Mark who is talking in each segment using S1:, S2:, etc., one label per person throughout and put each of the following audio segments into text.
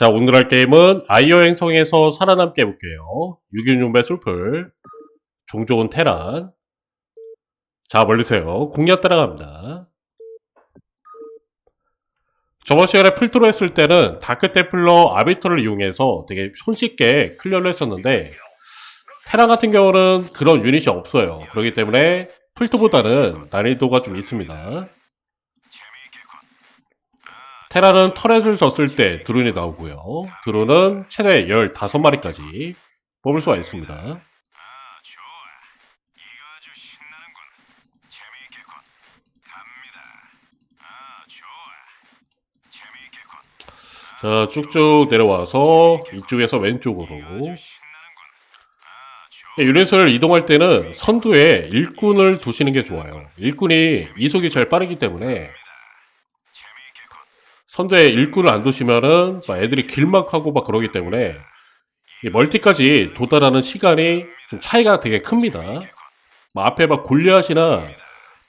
S1: 자, 오늘 할 게임은 아이오 행성에서 살아남게 해볼게요. 유기뇽배 술풀, 종족은 테란. 자, 멀리세요. 공략 따라갑니다. 저번 시간에 풀트로 했을 때는 다크테플러 아비터를 이용해서 되게 손쉽게 클리어를 했었는데, 테란 같은 경우는 그런 유닛이 없어요. 그렇기 때문에 풀트보다는 난이도가 좀 있습니다. 테라는 터렛을 졌을 때 드론이 나오고요. 드론은 최대 15마리까지 뽑을 수가 있습니다. 자, 쭉쭉 내려와서 이쪽에서 왼쪽으로. 예, 유닛을 이동할 때는 선두에 일꾼을 두시는 게 좋아요. 일꾼이 이속이 제일 빠르기 때문에 선두에 일꾼을 안 두시면은 막 애들이 길막하고 막 그러기 때문에 이 멀티까지 도달하는 시간이 좀 차이가 되게 큽니다. 막 앞에 막 골리앗이나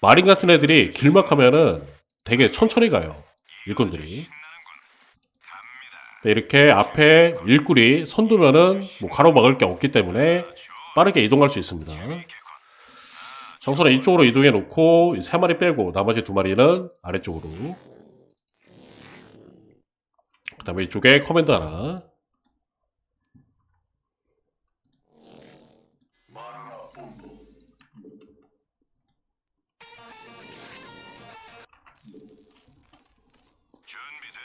S1: 마린 같은 애들이 길막하면은 되게 천천히 가요. 일꾼들이. 네, 이렇게 앞에 일꾼이 선두면은 뭐 가로막을 게 없기 때문에 빠르게 이동할 수 있습니다. 정선은 이쪽으로 이동해 놓고 이세 마리 빼고 나머지 두 마리는 아래쪽으로. 그 다음에 이쪽에 커맨드 하나.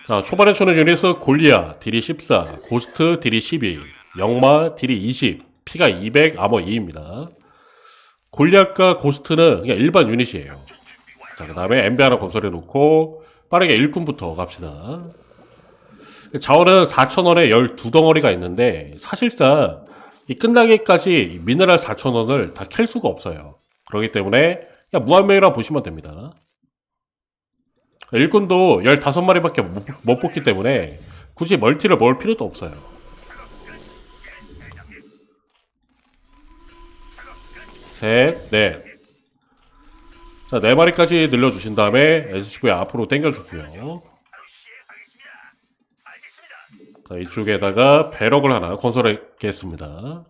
S1: 자, 초반에 주는 유닛은 골리아, 딜이 14, 고스트, 딜이 12, 영마, 딜이 20, 피가 200, 아머 2입니다. 골리앗과 고스트는 그냥 일반 유닛이에요. 자, 그 다음에 엠베 하나 건설해 놓고 빠르게 일꾼부터 갑시다. 자원은 4,000원에 12덩어리가 있는데 사실상 이 끝나기까지 미네랄 4,000원을 다 캘 수가 없어요. 그렇기 때문에 그냥 무한명이라 보시면 됩니다. 일꾼도 15마리밖에 못, 못 뽑기 때문에 굳이 멀티를 먹을 필요도 없어요. 셋, 넷. 자, 네 마리까지 늘려주신 다음에 SCV에 앞으로 당겨주고요. 자, 이쪽에다가 배럭을 하나 건설하겠습니다.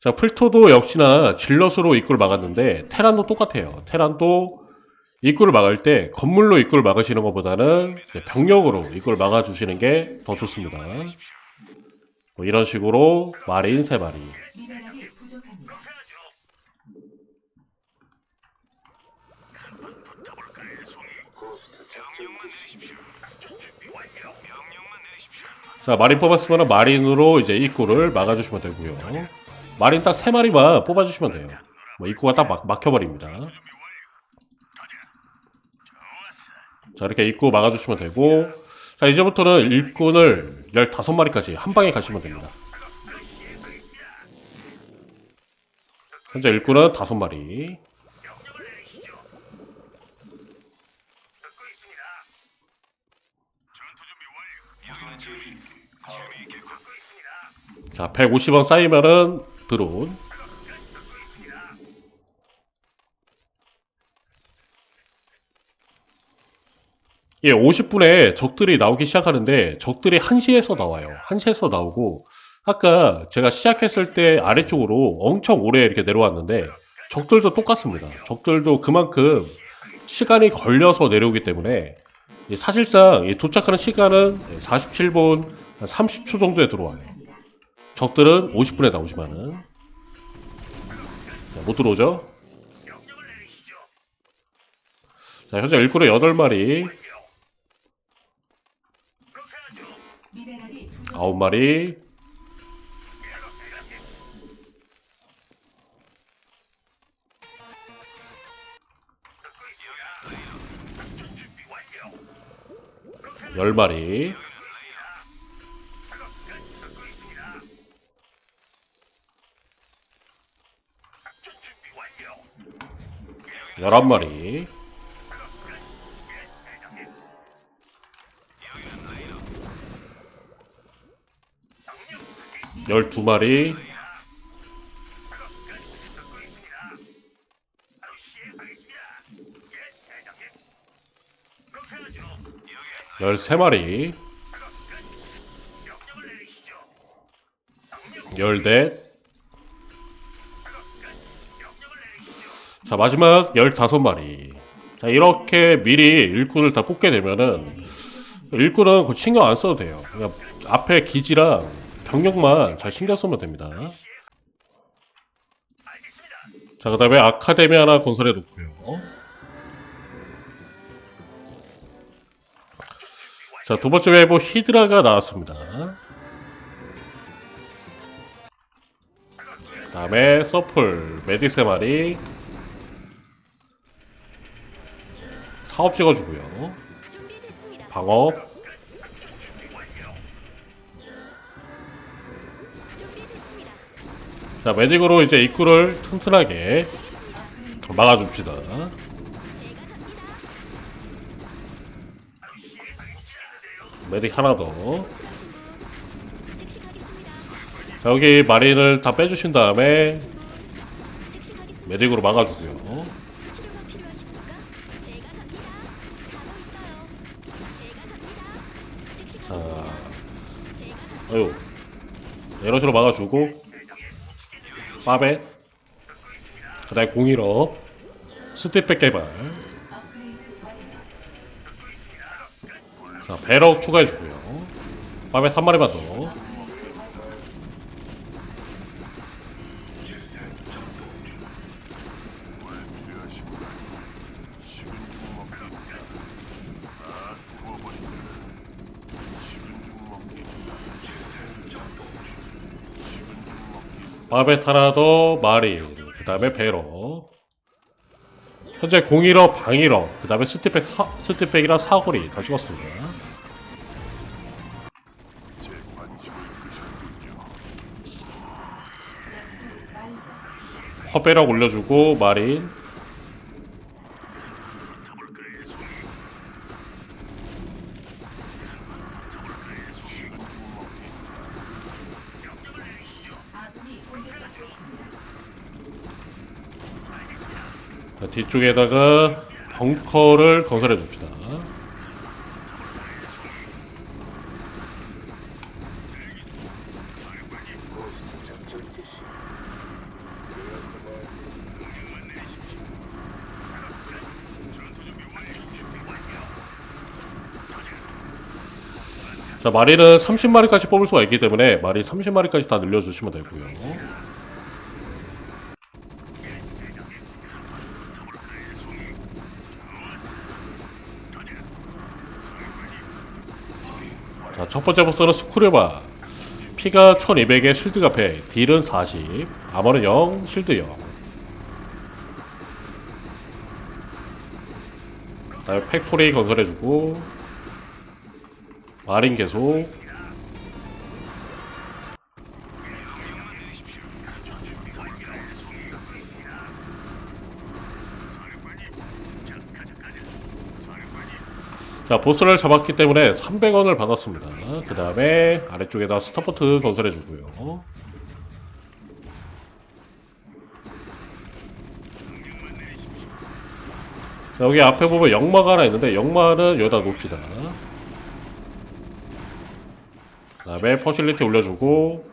S1: 자, 풀토도 역시나 질럿으로 입구를 막았는데, 테란도 똑같아요. 테란도 입구를 막을 때 건물로 입구를 막으시는 것보다는 병력으로 입구를 막아주시는 게 더 좋습니다. 뭐 이런 식으로 마린 세 마리. 자, 마린 뽑았으면 마린으로 이제 입구를 막아주시면 되고요. 마린 딱세 마리만 뽑아주시면 돼요. 뭐 입구가 딱 막, 막혀버립니다. 자, 이렇게 입구 막아주시면 되고, 자, 이제부터는 일꾼을 15마리까지 한 방에 가시면 됩니다. 현재 일꾼은 5마리. 자, 150원 쌓이면은 드론. 예, 50분에 적들이 나오기 시작하는데 적들이 1시에서 나와요. 1시에서 나오고 아까 제가 시작했을 때 아래쪽으로 엄청 오래 이렇게 내려왔는데 적들도 똑같습니다. 적들도 그만큼 시간이 걸려서 내려오기 때문에 예, 사실상 이 도착하는 시간은 47분 30초 정도에 들어와요. 적들은 50분에 나오지만은 자, 못 들어오죠? 자, 현재 일꾼의 8마리,
S2: 미네랄이 부족.
S1: 9마리, 열마리 11마리. 열두 마리. 열세 마리. 열넷. 자, 마지막 15마리. 자, 이렇게 미리 일꾼을 다 뽑게 되면은, 일꾼은 그 신경 안 써도 돼요. 그냥 앞에 기지랑 병력만 잘 신경 쓰면 됩니다. 자, 그 다음에 아카데미 하나 건설해 놓고요. 자, 두 번째 웨이브 히드라가 나왔습니다. 그 다음에 서플, 메디 세 마리. 사업 찍어주고요. 방업. 자, 메딕으로 이제 입구를 튼튼하게 막아줍시다. 메딕 하나 더. 자, 여기 마린을 다 빼주신 다음에. 메딕으로 막아주고요.
S3: 치료가 필요하십니까? 제가 갑니다. 가고 있어요. 제가 갑니다. 즉시
S1: 자,
S3: 가겠습니다. 제가 갑니다.
S1: 아유. 이런 식으로 막아주고. 빠베. 그 다음에 공일업. 스텝백 개발. 자, 배럭 추가해주고요. 빠베 한 마리만 더. 더 마린 그 다음에 베러 현재 01업 방일업 그 다음에 스티팩 사, 스티팩이랑 사거리 다 찍었습니다. 허배락 올려주고 마린
S2: 아군이 공격받고 있습니다.
S1: 자, 뒤쪽에다가 벙커를 건설해 줍시다 자, 마리는 30마리까지 뽑을 수가 있기 때문에 마리 30마리까지 다 늘려주시면 되고요. 첫 번째 보스는 스쿠레바. 피가 1200에 실드가 100, 딜은 40, 아머는 0, 실드 0. 다음에 팩토리 건설해주고, 마린 계속. 자, 보스를 잡았기 때문에 300원을 받았습니다. 그 다음에 아래쪽에다 스타포트 건설해 주고요. 자, 여기 앞에 보면 역마가 하나 있는데 역마는 여기다 놓읍시다. 그 다음에 퍼실리티 올려주고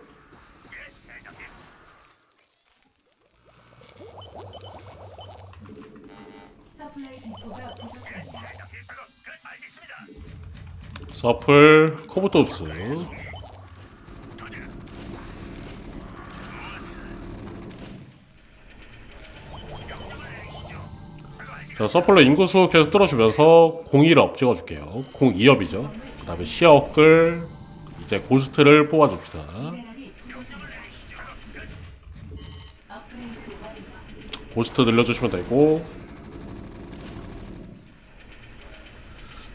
S2: 서플라이 디포가 부족합니다.
S1: 서플 코브톱스 자, 서플로 인구수 계속 뚫어주면서 01업 찍어줄게요. 02업이죠. 그 다음에 시어업글 이제 고스트를 뽑아줍시다. 고스트 늘려주시면 되고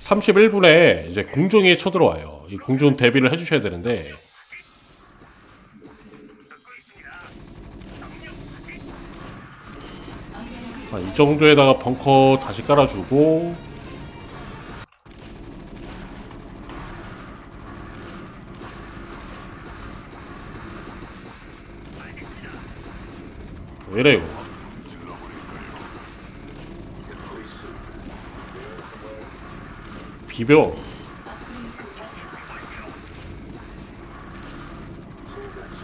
S1: 31분에 이제 궁중이 쳐들어와요. 이 궁중 대비를 해주셔야 되는데. 아, 이 정도에다가 벙커 다시 깔아주고. 왜 이래 이거 비벼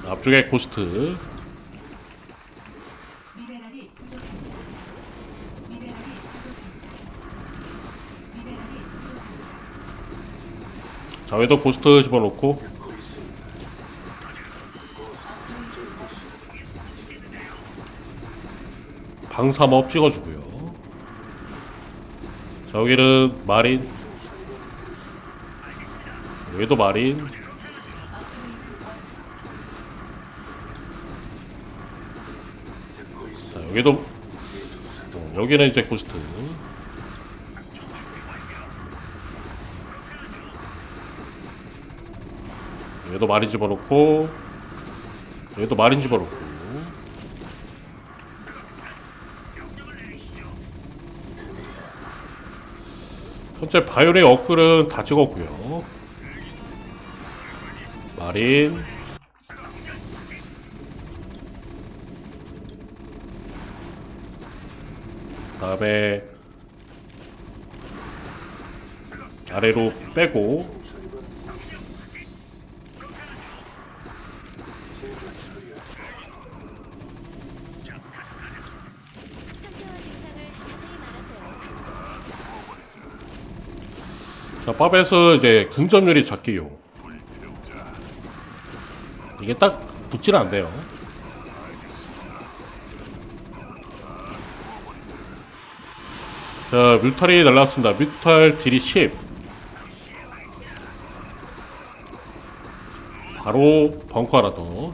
S1: 앞쪽에 고스트.
S2: 미네랄이 부족합니다. 미네랄이 부족합니다. 미네랄이 부족합니다.
S1: 자, 여기도 고스트 집어넣고. 방삼업 찍어주고요. 자, 여기는 마린. 여기도 마린. 자, 여기도 어, 여기는 이제 고스트. 여기도 마린 집어넣고 여기도 마린 집어넣고 현재 바이오닉 어플은 다 찍었고요 마린 다음에 아래로 빼고.
S3: 자,
S1: 팝에서 이제 긍정률이 작게요. 이게 딱 붙질 않네요. 자, 뮤탈이 날라왔습니다. 뮤탈 딜이 10. 바로 벙커 하나 더.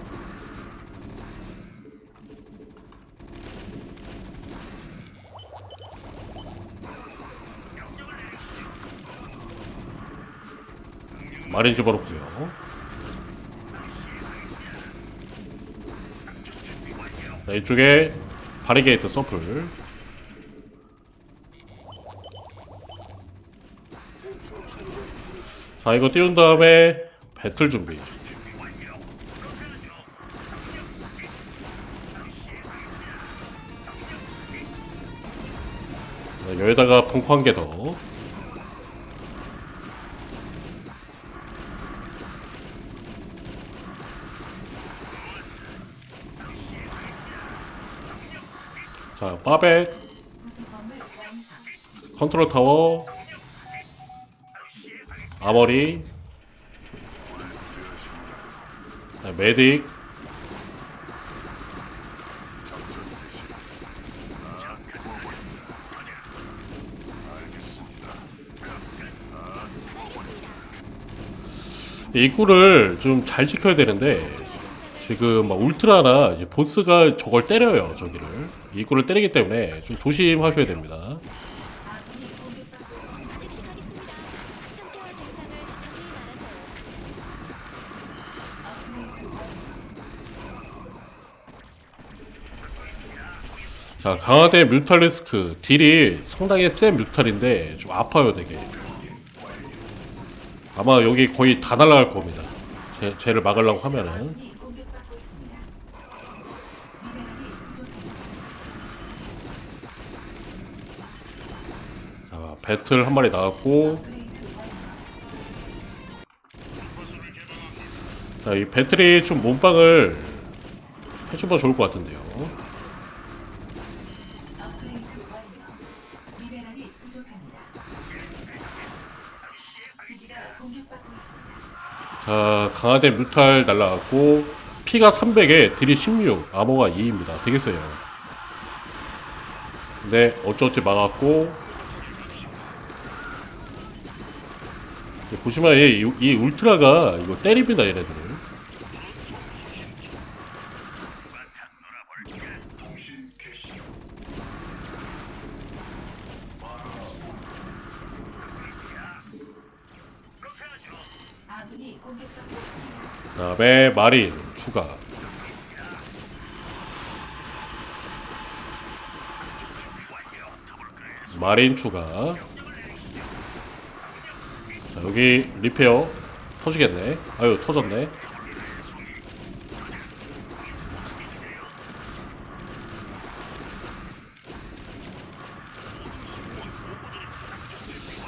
S1: 마린 집어넣고요. 자, 이쪽에 바리게이트 서플. 자, 이거 띄운 다음에 배틀 준비. 자, 여기다가 펑크 한개 더. 자, 바벨. 컨트롤 타워, 아머리, 자, 메딕, 입구를 좀 잘 지켜야 되는데 지금 막 울트라나 보스가 저걸 때려요 저기를 입구를 때리기 때문에 좀 조심하셔야 됩니다.
S3: 자,
S1: 강화대 뮤탈리스크 딜이 상당히 센 뮤탈인데 좀 아파요, 되게. 아마 여기 거의 다 날아갈 겁니다. 쟤, 쟤를 막으려고 하면은.
S2: 아군이 공격받고 있습니다. 미네랄이 부족합니다.
S1: 자, 배틀 한 마리 나왔고. 자, 이 배틀이 좀 몸빵을 해주면 좋을 것 같은데요. 자, 강화대 뮤탈 날라갔고, 피가 300에 딜이 16, 암호가 2입니다. 되게 세요. 근데 어쩌어찌 막았고, 이제 보시면 이, 이 울트라가 이거 때립니다,
S2: 있습니다.
S1: 그 다음에 마린 추가. 마린 추가. 자, 여기 리페어 터지겠네. 아유, 터졌네.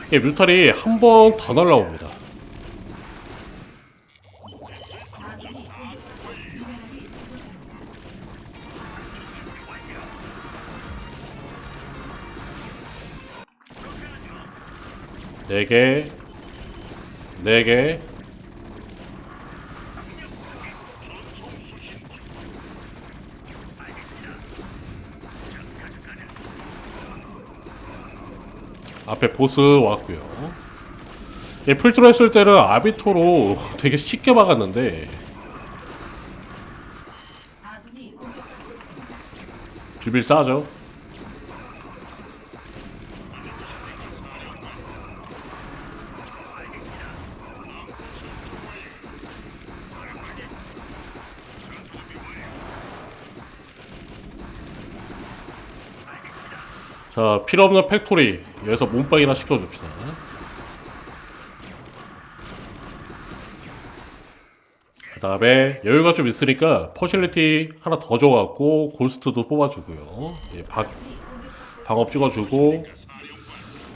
S1: 이게 뮤탈이 한 번 더 날라옵니다. 4개 4개. 앞에 보스 왔고요. 예, 풀트로 했을 때는 아비토로 되게 쉽게 막았는데. 비빌 싸죠 자 필요없는 팩토리. 여기서 몸빵이나 시켜줍시다. 그 다음에 여유가 좀 있으니까 퍼실리티 하나 더 줘갖고 고스트도 뽑아주고요. 예,
S2: 공격받고
S1: 방업 찍어주고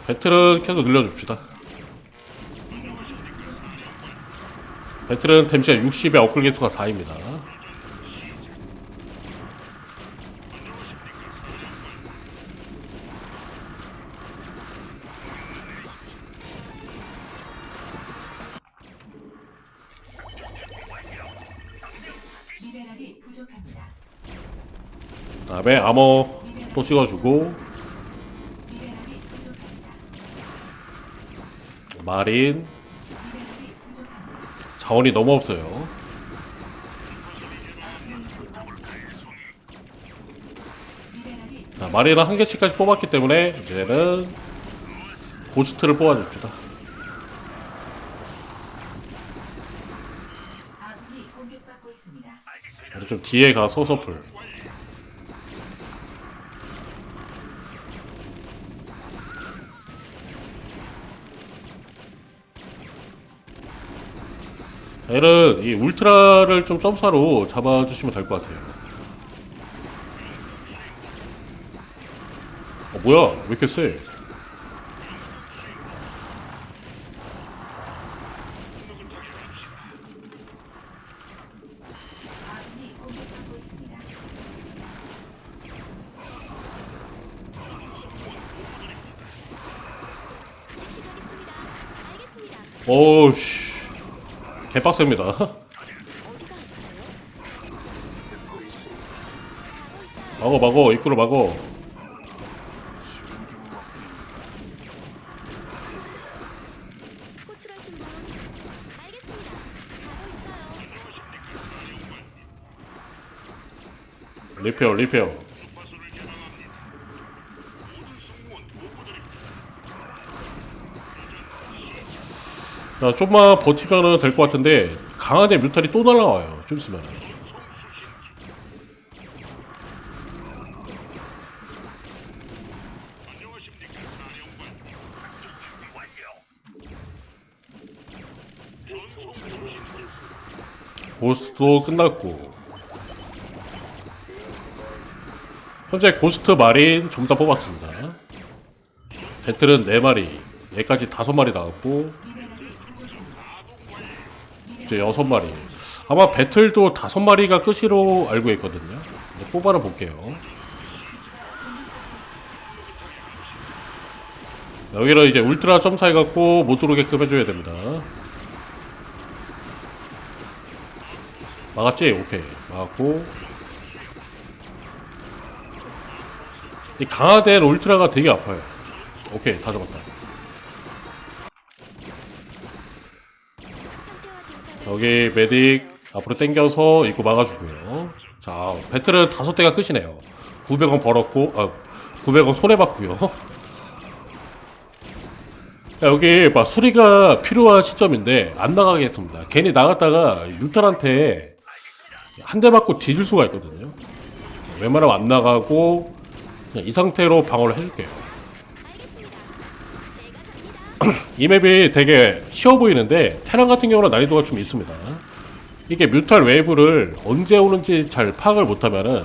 S1: 배틀은 계속 늘려줍시다. 배틀은 댐시가 60에 업글 개수가 4입니다 다음에 아머 또 찍어주고. 마린. 자원이 너무 없어요 자, 마린은 한 개씩까지 뽑았기 때문에 이제는 고스트를 뽑아줍시다. 그래서 좀 뒤에 가서 서플 얘는 이 울트라를 좀 점사로 잡아주시면 될 것 같아요. 어, 뭐야? 왜 이렇게 세? 오우씨. 개빡셉니다. 막어, 막어, 입구를 막어. 리페어, 리페어. 자, 좀만 버티면은 될것 같은데, 강한의 뮤탈이 또 날라와요. 좀 있으면. 고스트도 끝났고. 현재 고스트 마린 전부 다 뽑았습니다. 배틀은 4마리, 얘까지 5마리 나왔고,
S2: 미네랄이 부족합니다.
S1: 이제 6마리. 아마 배틀도 5마리가 끝으로 알고 있거든요. 뽑아라 볼게요. 여기는 이제 울트라 점사 해갖고 못 들어오게끔 해줘야 됩니다. 막았지? 오케이. 막았고. 이 강화된 울트라가 되게 아파요. 오케이. 다 잡았다.
S3: 상태와 증상을
S1: 여기 메딕 앞으로 당겨서 입구 막아주고요. 자, 배틀은 다섯 대가 끝이네요. 900원 벌었고, 아, 900원 손해봤고요. 자, 여기 막 수리가 필요한 시점인데 안 나가겠습니다. 괜히 나갔다가 유탈한테 한 대 맞고 뒤질 수가 있거든요. 웬만하면 안 나가고 그냥 이 상태로 방어를 해줄게요.
S3: 알겠습니다. 제가 갑니다.
S1: 이 맵이 되게 쉬워 보이는데 테란 같은 경우는 난이도가 좀 있습니다. 이게 뮤탈 웨이브를 언제 오는지 잘 파악을 못하면은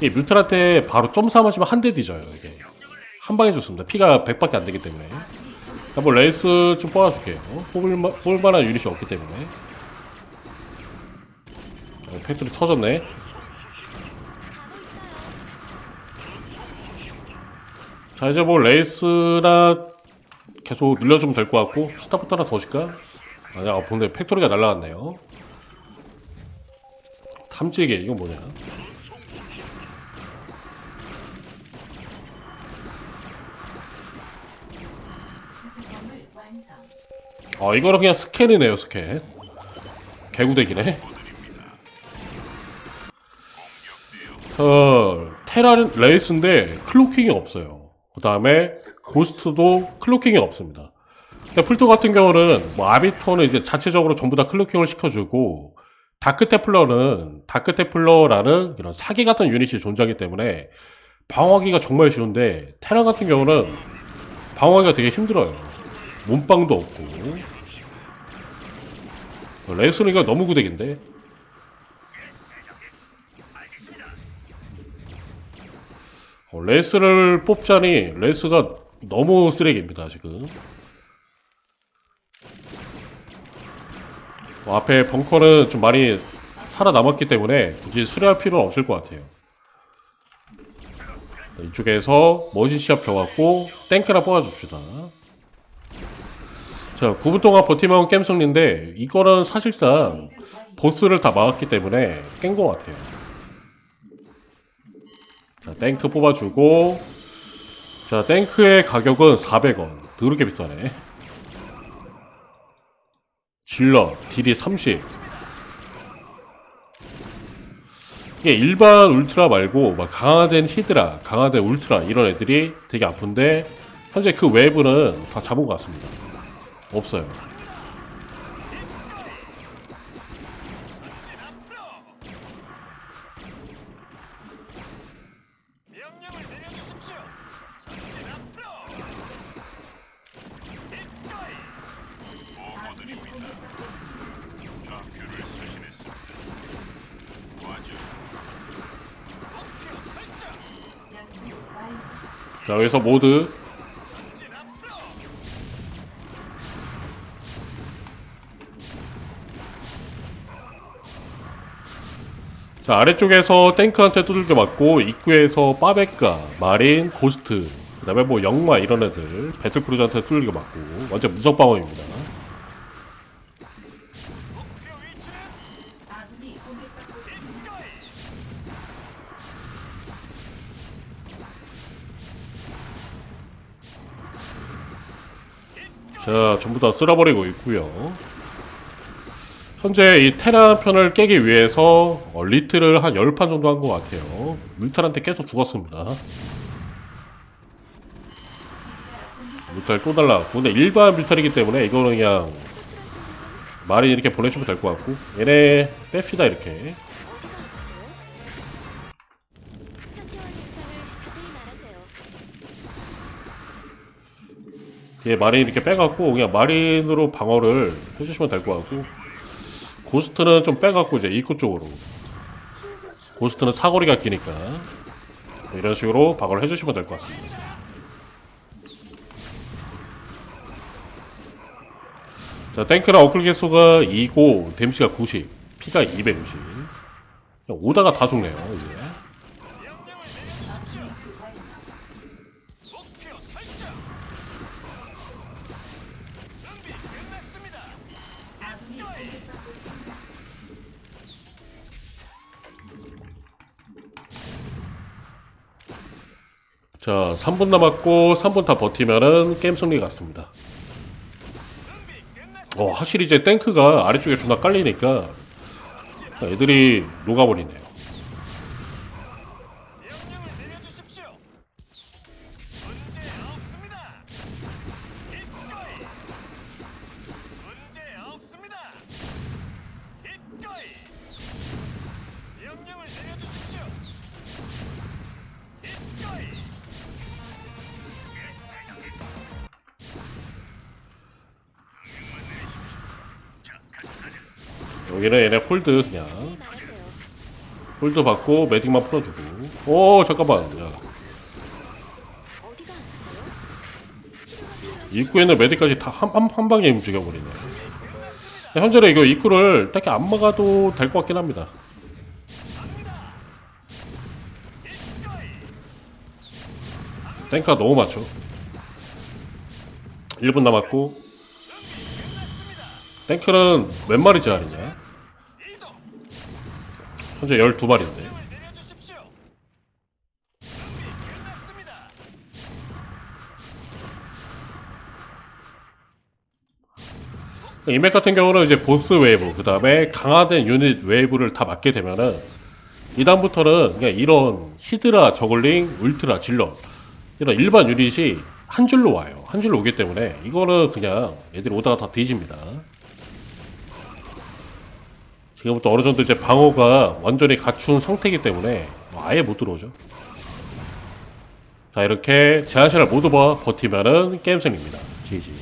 S1: 이 뮤탈한테 바로 점사 맞으면 한 대 뒤져요 이게 한 방에 죽습니다. 피가 100밖에 안 되기 때문에. 한번 레이스 좀 뽑아줄게요. 뽑을, 마, 뽑을 만한 유닛이 없기 때문에. 어, 팩토리 터졌네. 자 이제 뭐 레이스나 계속 늘려주면 될 것 같고 스타부터 하나 더 줄까? 아니 아 근데 팩토리가 날라갔네요 탐지게 이건 뭐냐. 아 이거는 그냥 스캔이네요 스캔 개구대기네 어, 테라는 레이스인데 클로킹이 없어요 그 다음에 고스트도 클로킹이 없습니다. 풀토 같은 경우는 뭐 아비터는 이제 자체적으로 전부 다 클로킹을 시켜주고 다크테플러는 다크테플러라는 이런 사기 같은 유닛이 존재하기 때문에 방어하기가 정말 쉬운데 테라 같은 경우는 방어하기가 되게 힘들어요. 몸빵도 없고. 레이스는 이거 너무 구대기인데 레이스를 뽑자니 레이스가 너무 쓰레기입니다 지금. 어, 앞에 벙커는 좀 많이 살아남았기 때문에 굳이 수리할 필요는 없을 것 같아요. 이쪽에서 머신 시합 펴갖고 땡크나 뽑아줍시다. 자 9분 동안 버티면 게임 승리인데 이거는 사실상 보스를 다 막았기 때문에 깬 것 같아요 자 땡크 뽑아주고 자 땡크의 가격은 400원 더럽게 비싸네 질러 딜이 30 이게 일반 울트라 말고 막 강화된 히드라, 강화된 울트라 이런 애들이 되게 아픈데 현재 그 외부는 다 잡은 것 같습니다. 없어요.
S4: 명령을 내려주십시오. 전진 앞으로. 기꺼이
S2: 아군이 공격받고 있습니다.
S4: 좌표를 수신했습니다. 과저 목표 설정.
S2: 연구 완료.
S1: 자, 여기서 모드. 자, 아래쪽에서 탱크한테 두들겨 맞고 입구에서 빠베카, 마린, 고스트 그 다음에 뭐 영마 이런 애들 배틀크루즈한테 두들겨 맞고 완전 무적방어입니다.
S4: 목표 위치는
S2: 아군이 공격받고 있습니다.
S4: 기꺼이.
S1: 자, 전부 다 쓸어버리고 있고요. 현재 이 테라 편을 깨기 위해서 어, 리트를 한 10판 정도 한 것 같아요. 물탈한테 계속 죽었습니다. 물탈 또 달라갔고 근데 일반 물탈이기 때문에 이거는 그냥 말이 이렇게 보내주면 될 것 같고 얘네 뺍시다 이렇게 얘 마린 이렇게 빼갖고 그냥 마린으로 방어를 해주시면 될 것 같고 고스트는 좀 빼갖고 이제 입구 쪽으로. 고스트는 사거리가 끼니까. 이런 식으로 방어를 해주시면 될 것 같습니다. 자 탱크랑 어클 개수가 2고 데미지가 90 피가 260 그냥 오다가 다 죽네요 이제 자 3분 남았고 3분 다 버티면은 게임 승리 같습니다. 어, 확실히 이제 탱크가 아래쪽에 존나 깔리니까 애들이 녹아버리네요. 여기는 얘네 홀드 그냥. 홀드 받고 매직만 풀어주고. 오 잠깐만. 야,
S3: 어디가 아프세요? 치료가 필요하신
S1: 입구에 있는 매직까지 다 한 한, 한 방에 움직여버리네. 현재는 이거 입구를 딱히 안 막아도 될 것 같긴 합니다. 탱크가 너무 많죠. 1분 남았고 탱크는 몇 마리 제한이냐? 현재 12마리인데
S4: 명령을 내려주십시오. 준비 끝났습니다.
S1: 이맥 같은 경우는 이제 보스 웨이브 그 다음에 강화된 유닛 웨이브를 다 맞게 되면은 이 다음부터는 그냥 이런 히드라 저글링 울트라 질럿 이런 일반 유닛이 한 줄로 와요 한 줄로 오기 때문에 이거는 그냥 애들이 오다가 다 뒤집니다 지금부터 어느 정도 이제 방어가 완전히 갖춘 상태이기 때문에 뭐 아예 못 들어오죠. 자 이렇게 제한 시간을 모두 봐 버티면은 게임 승리입니다. GG